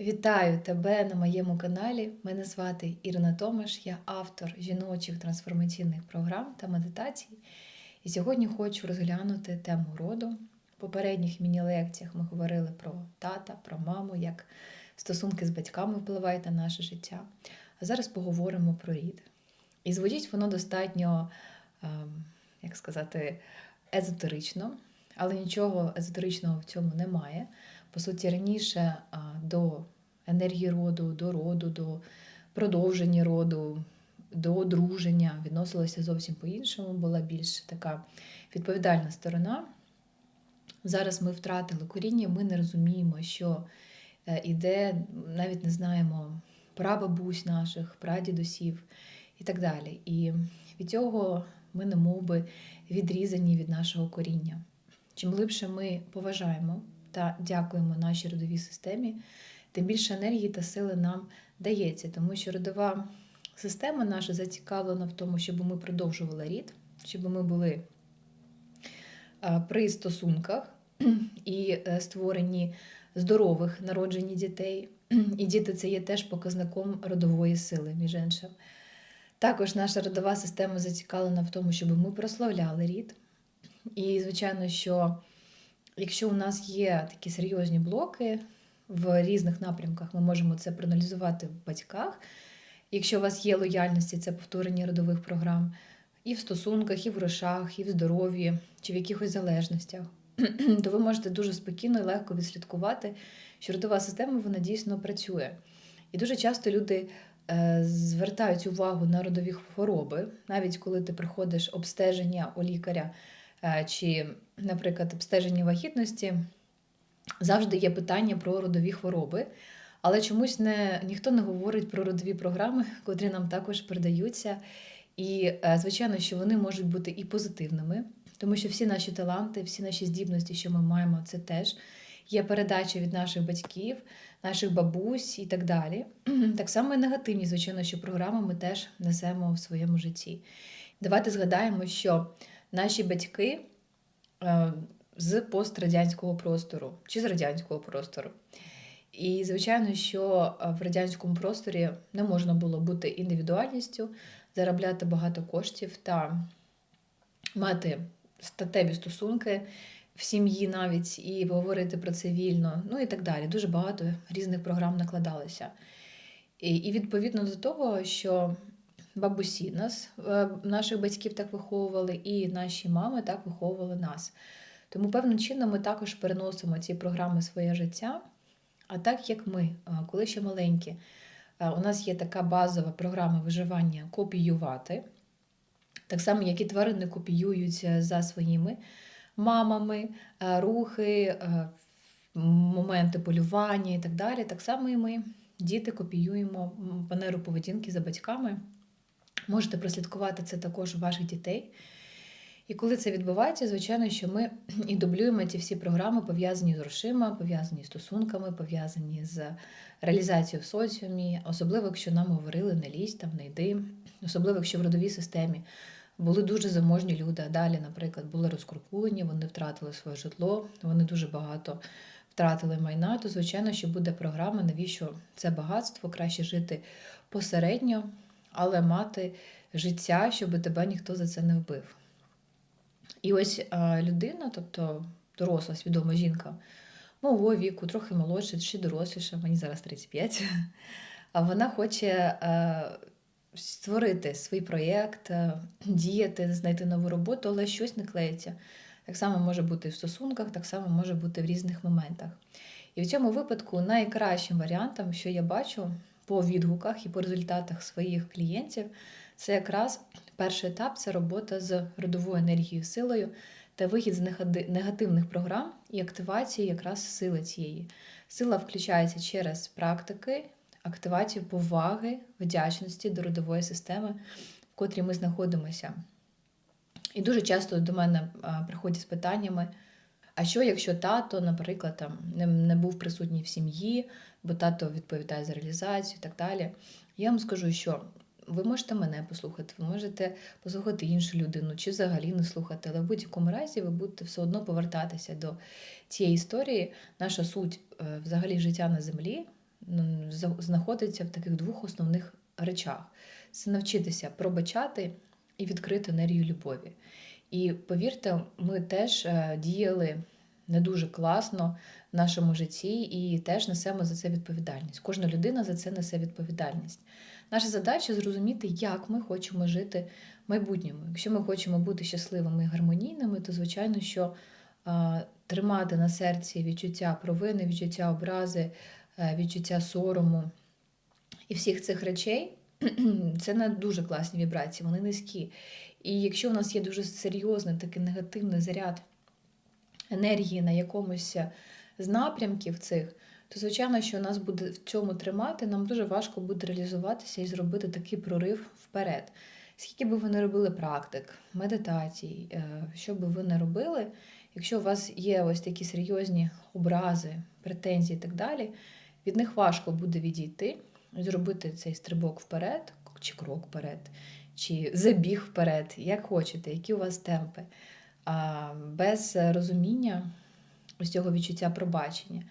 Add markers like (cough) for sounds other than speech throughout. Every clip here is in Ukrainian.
Вітаю тебе на моєму каналі. Мене звати Ірина Томаш, я автор жіночих трансформаційних програм та медитацій. І сьогодні хочу розглянути тему роду. В попередніх міні-лекціях ми говорили про тата, про маму, як стосунки з батьками впливають на наше життя. А зараз поговоримо про рід. І звучить воно достатньо, ем, як сказати, езотерично, але нічого езотеричного в цьому немає. По суті, раніше до енергії роду, до роду, до продовження роду, до одруження відносилося зовсім по-іншому, була більш така відповідальна сторона. Зараз ми втратили коріння, ми не розуміємо, що е, іде, навіть не знаємо прабабусь наших, прадідусів і так далі. І від цього ми не мов би відрізані від нашого коріння. Чим глибше ми поважаємо та дякуємо нашій родовій системі, тим більше енергії та сили нам дається, тому що родова система наша зацікавлена в тому, щоб ми продовжували рід, щоб ми були при стосунках (clears throat) і е, створенні здорових народжені дітей. (clears throat) І діти це є теж показником родової сили, між іншим. Також наша родова система зацікавлена в тому, щоб ми прославляли рід. І, звичайно, що якщо у нас є такі серйозні блоки в різних напрямках, ми можемо це проаналізувати в батьках. Якщо у вас є лояльності, це повторення родових програм і в стосунках, і в грошах, і в здоров'ї, чи в якихось залежностях, (clears throat) то ви можете дуже спокійно і легко відслідкувати, що родова система вона дійсно працює. І дуже часто люди е, звертають увагу на родові хвороби, навіть коли ти приходиш обстеження у лікаря е, чи, наприклад, обстеження вагітності, завжди є питання про родові хвороби. Але чомусь не, ніхто не говорить про родові програми, котрі нам також передаються. І, е, звичайно, що вони можуть бути і позитивними, тому що всі наші таланти, всі наші здібності, що ми маємо, це теж є передача від наших батьків, наших бабусь і так далі. (clears throat) Так само і негативні, звичайно, що програми ми теж несемо в своєму житті. Давайте згадаємо, що наші батьки з пострадянського простору чи з радянського простору. І, звичайно, що е, в радянському просторі не можна було бути індивідуальністю, заробляти багато коштів та мати статеві стосунки в сім'ї навіть і говорити про це вільно, ну і так далі. Дуже багато різних програм накладалося. І відповідно до того, що бабусі нас, е, наших батьків так виховували, і наші мами так виховували нас. Тому певним чином ми також переносимо ці програми своє життя. А так як ми, е, коли ще маленькі, е, у нас є така базова програма виживання копіювати, так само, як і тварини копіюють за своїми мамами, рухи, моменти полювання і так далі. Так само і ми, діти, копіюємо манеру поведінки за батьками. Можете прослідкувати це також у ваших дітей. І коли це відбувається, звичайно, що ми (clears throat) і дублюємо ці всі програми, пов'язані з грошима, пов'язані з стосунками, пов'язані з реалізацією в соціумі, особливо, якщо нам говорили не лізь там, не йди, особливо, якщо в родовій системі були дуже заможні люди, а далі, наприклад, були розкрупулені, вони втратили своє житло, вони дуже багато втратили майна, то, звичайно, що буде програма, навіщо це багатство, краще жити посередньо, але мати життя, щоб тебе ніхто за це не вбив. І ось людина, тобто доросла, свідома жінка, мого віку, трохи молодша чи доросліша, мені зараз 35, а вона хоче створити свій проєкт, діяти, знайти нову роботу, але щось не клеїться. Так само може бути в стосунках, так само може бути в різних моментах. І в цьому випадку найкращим варіантом, що я бачу по відгуках і по результатах своїх клієнтів, це якраз перший етап це робота з родовою енергією, силою та вихід з негативних програм і активації якраз сили цієї. Сила включається через практики, активацію поваги, вдячності до родової системи, в котрій ми знаходимося. І дуже часто до мене приходять з питаннями. А що, якщо тато, наприклад, там не був присутній в сім'ї, бо тато відповідає за реалізацію і так далі? Я вам скажу, що ви можете мене послухати, ви можете послухати іншу людину, чи взагалі не слухати, але в будь-якому разі ви будете все одно повертатися до цієї історії. Наша суть е, взагалі життя на землі, знаходиться в таких двох основних речах: це навчитися пробачати і відкрити енергію любові. І повірте, ми теж е, діяли не дуже класно в нашому житті і теж несемо за це відповідальність. Кожна людина за це несе відповідальність. Наша задача зрозуміти, як ми хочемо жити в майбутньому. Якщо ми хочемо бути щасливими і гармонійними, то звичайно, що тримати на серці відчуття провини, відчуття образи, е, відчуття сорому і всіх цих речей (clears throat) це не дуже класні вібрації, вони низькі. І якщо у нас є дуже серйозний такий негативний заряд енергії на якомусь з напрямків цих, то звичайно, що нас буде в цьому тримати, нам дуже важко буде реалізуватися і зробити такий прорив вперед. Скільки би ви не робили практик, медитацій, е, що би ви не робили, якщо у вас є ось такі серйозні образи, претензії і так далі, від них важко буде відійти, зробити цей стрибок вперед, чи крок вперед, чи забіг вперед, як хочете, які у вас темпи. А без розуміння ось цього відчуття пробачення.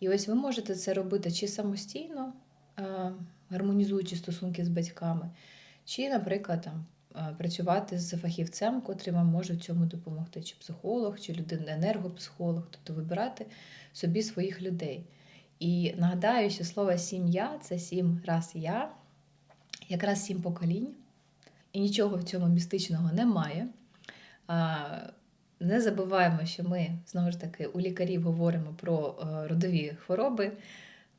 І ось ви можете це робити чи самостійно, гармонізуючи стосунки з батьками, чи, наприклад, там, працювати з фахівцем, котрий вам може в цьому допомогти, чи психолог, чи людина енергопсихолог, тобто вибирати собі своїх людей. І нагадаю, що слово сім'я це сім раз я, якраз сім поколінь, і нічого в цьому містичного немає. Не забуваємо, що ми знову ж таки у лікарів говоримо про е, родові хвороби.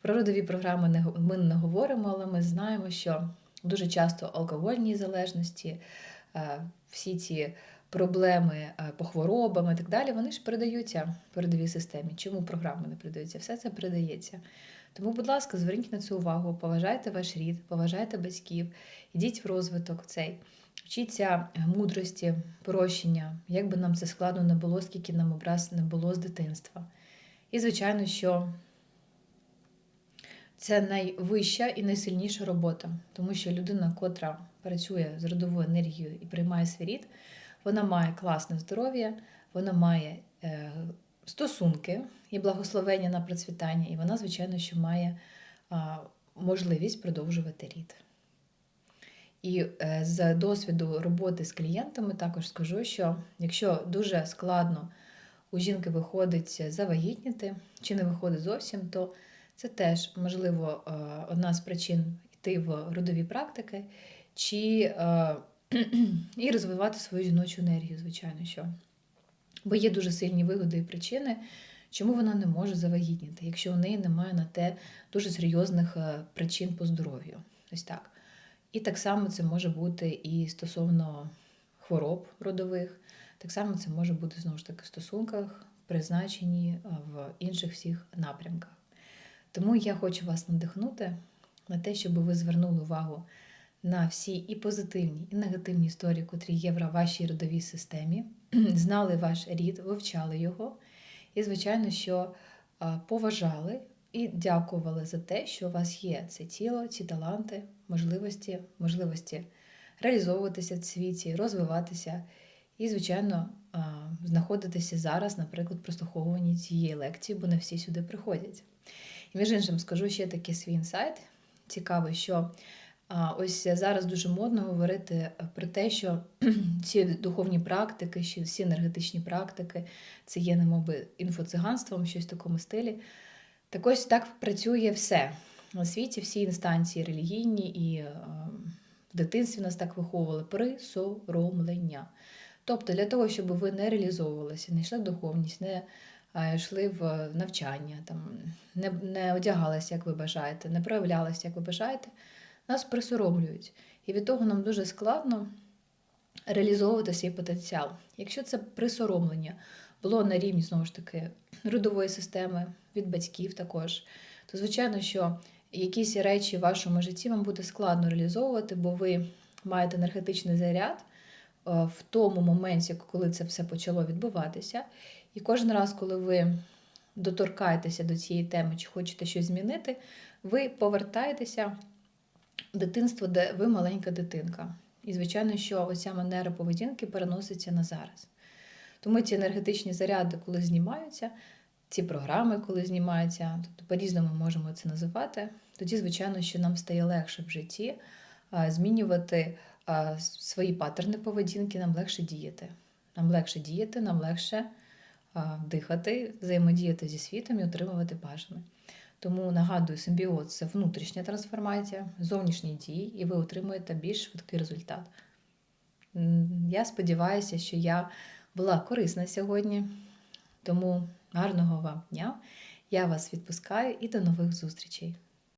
Про родові програми ми не говоримо, але ми знаємо, що дуже часто алкогольні залежності, е, всі ці проблеми е, по хворобам і так далі, вони ж передаються по родовій системі. Чому програми не передаються? Все це передається. Тому, будь ласка, зверніть на це увагу, поважайте ваш рід, поважайте батьків, ідіть в розвиток цей. Вчіться мудрості, прощення, як би нам це складно не було, скільки нам образ не було з дитинства. І, звичайно, що це найвища і найсильніша робота, тому що людина, котра працює з родовою енергією і приймає свій рід, вона має класне здоров'я, вона має е, стосунки і благословення на процвітання, і вона, звичайно, що має можливість продовжувати рід. І е, з досвіду роботи з клієнтами також скажу, що якщо дуже складно у жінки виходить завагітніти чи не виходить зовсім, то це теж можливо е, одна з причин йти в родові практики чи (clears throat) і розвивати свою жіночу енергію, звичайно що. Бо є дуже сильні вигоди і причини, чому вона не може завагітніти, якщо у неї немає на те дуже серйозних е, причин по здоров'ю. Ось так. І так само це може бути і стосовно хвороб родових, так само це може бути знову ж таки в стосунках, призначені в інших всіх напрямках. Тому я хочу вас надихнути на те, щоб ви звернули увагу на всі і позитивні, і негативні історії, котрі є в вашій родовій системі, (clears throat) знали ваш рід, вивчали його, і, звичайно, що поважали і дякували за те, що у вас є це тіло, ці таланти, можливості, можливості реалізовуватися в світі, розвиватися і, звичайно, знаходитися зараз, наприклад, прослуховуванні цієї лекції, бо не всі сюди приходять. І між іншим скажу ще такий свій інсайт. Цікаво, що ось зараз дуже модно говорити про те, що (clears throat) всі духовні практики, що всі енергетичні практики це є немоби інфоциганством, щось в такому стилі. Так ось так працює все. На світі всі інстанції релігійні і е, в дитинстві нас так виховували присоромлення. Тобто для того, щоб ви не реалізовувалися, не йшли в духовність, не е, йшли в навчання, там, не, не одягалися, як ви бажаєте, не проявлялися, як ви бажаєте, нас присоромлюють. І від того нам дуже складно реалізовувати свій потенціал. Якщо це присоромлення було на рівні знову ж таки родової системи, від батьків також, то звичайно, що якісь речі в вашому житті вам буде складно реалізовувати, бо ви маєте енергетичний заряд е, в тому моменті, коли це все почало відбуватися. І кожен раз, коли ви доторкаєтеся до цієї теми, чи хочете щось змінити, ви повертаєтеся дитинство, де ви маленька дитинка. І, звичайно, що оця манера поведінки переноситься на зараз. Тому ці енергетичні заряди, коли знімаються, ці програми, коли знімаються, тобто по-різному можемо це називати, тоді, звичайно, що нам стає легше в житті змінювати свої паттерни поведінки, нам легше діяти. Нам легше діяти, нам легше дихати, взаємодіяти зі світом і отримувати бажане. Тому нагадую, симбіоз це внутрішня трансформація, зовнішні дії, і ви отримуєте більш швидкий результат. Я сподіваюся, що я була корисна сьогодні. Тому гарного вам дня. Я вас відпускаю і до нових зустрічей.